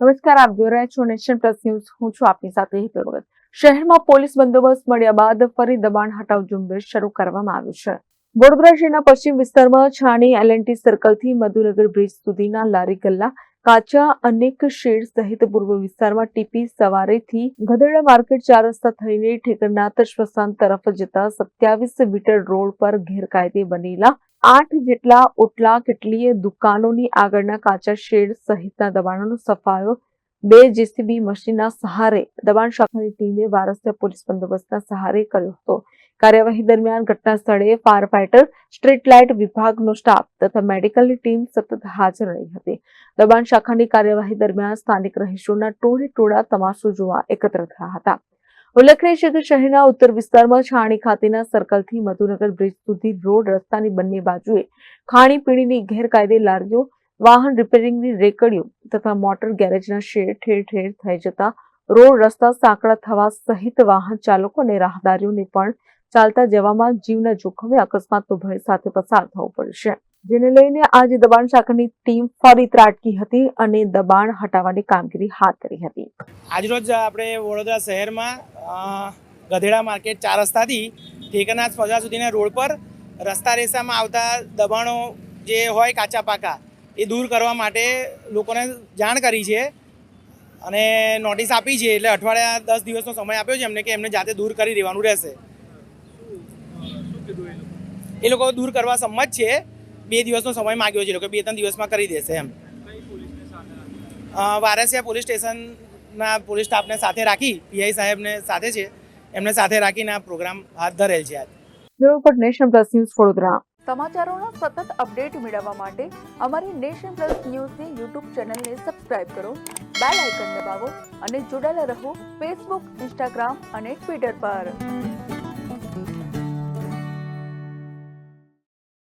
નમસ્કાર, આપ જોઈ રહ્યા છો નેશન પ્લસ ન્યૂઝ. હું છું આપની સાથે હિતલ શહેરમાં પોલીસ બંદોબસ્ત મળ્યા બાદ ફરી દબાણ હટાવ ઝુંબેશ શરૂ કરવામાં આવ્યું છે. વડોદરા શહેરના પશ્ચિમ વિસ્તારમાં છાણી એલએનટી સર્કલથી મધુનગર બ્રિજ સુધીના લારી ગલ્લા, કાચા અનેક શેડ સહિત પૂર્વ વિસ્તારમાં ટીપી સવારેથી ગધેડા માર્કેટ ચાર રસ્તા થઈને ઠેકરનાથ સ્મશાન તરફ જતા સત્યાવીસ મીટર રોડ પર ગેરકાયદે બનેલા આઠ જેટલા ઓટલા કેટલીય દુકાનોની આગળના કાચા શેડ સહિતના દબાણોનો સફાયો, બે જેસીબી મશીનના સહારે દબાણ શાખાની ટીમે વારસિયા પોલીસ બંદોબસ્તના સહારે કર્યો હતો. કાર્યવાહી દરમિયાન ઘટના સ્થળે ફાયર ફાઈટર સ્ટ્રીટ લાઇટ વિભાગનો સ્ટાફ તથા મેડિકલની ટીમ સતત હાજર રહી હતી. દબાણ શાખાની કાર્યવાહી દરમિયાન સ્થાનિક રહીશોના ટોળે ટોળા તમાશો જોવા એકત્ર થયા હતા. ઉલ્લેખનીય છે કે શહેરના ઉત્તર વિસ્તારમાં છાણી ખાતેના સર્કલથી મધુનગર બ્રિજ સુધી રોડ રસ્તાની બંને બાજુએ ખાણીપીણીની ગેરકાયદે લારીઓ, વાહન રિપેરિંગની રેકડીઓ તથા મોટર ગેરેજના શેડ ઠેર ઠેર થઈ જતા રોડ રસ્તા સાંકડા થવા સહિત વાહન ચાલકો અને રાહદારીઓને પણ ચાલતા જવામાં જીવના જોખમે અકસ્માતનો ભય સાથે પસાર થવું પડશે જેને લઈને આજે દબાણ શાખાની ટીમ ફરી ત્રાટકી હતી અને દબાણ હટાવવાની કામગીરી હાથ ધરી હતી. આજરોજ આપણે વડોદરા શહેરમાં ગધેડા માર્કેટ ચાર રસ્તાથી ઠેકરનાથ સ્પર્ધા સુધીના રોડ પર રસ્તા રેસામાં આવતા દબાણો જે હોય કાચા પાકા, એ દૂર કરવા માટે લોકોને જાણ કરી છે અને નોટિસ આપી છે. એટલે અઠવાડિયા દસ દિવસનો સમય આપ્યો છે એમને કે એમને જાતે દૂર કરી દેવાનું રહેશે. એ લોકો દૂર કરવા સંમત છે. બે દિવસનો સમય માગ્યો છે. એ લોકો બે ત્રણ દિવસમાં કરી દેશે એમ. વારસિયા પોલીસ સ્ટેશનના પોલીસ સ્ટાફને સાથે રાખી પીઆઈ સાહેબને સાથે છે. એમને સાથે રાખીને આ પ્રોગ્રામ હાથ ધરેલ છે આજે. Bureau report nation plus news Vadodara. સમાચારોના સતત અપડેટ મેળવવા માટે અમારી નેશન પ્લસ ન્યૂઝની યુટ્યુબ ચેનલને સબસ્ક્રાઇબ કરો બેલ આઇકન દબાવો અને જોડાયેલા રહો ફેસબુક ઇન્સ્ટાગ્રામ અને ટ્વિટર પર.